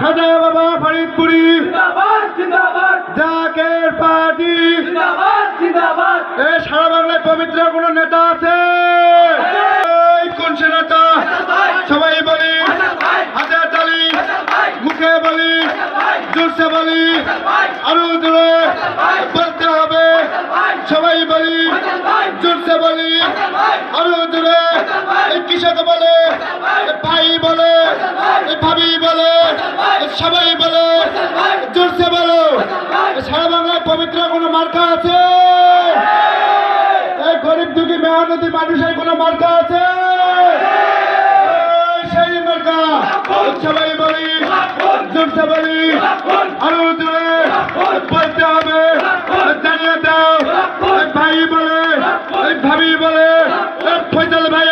খাজা Baba Faridpuri. Zaker party. এ সারা বাংলায় পবিত্র কোন নেতা আছে? এই কোন সে নেতা? সবাই বলি। হাতে তালি। মুখে বলি। জোরসে বলি। আরও জোরে বলতে হবে। সবাই বলি। জোরসে বলি। আরও জোরে। কৃষক বলে। ভাই বলে। কোনো মার্কা আছে? এই গরিব দুঃখী মেহনতি মানুষের কোনো মার্কা আছে? সেই মার্কা সবাই বলি বলি আরও জোরে বলতে হবে। জানিয়ে দাও ভাই বলে ভাবি বলে ফৈজল ভাই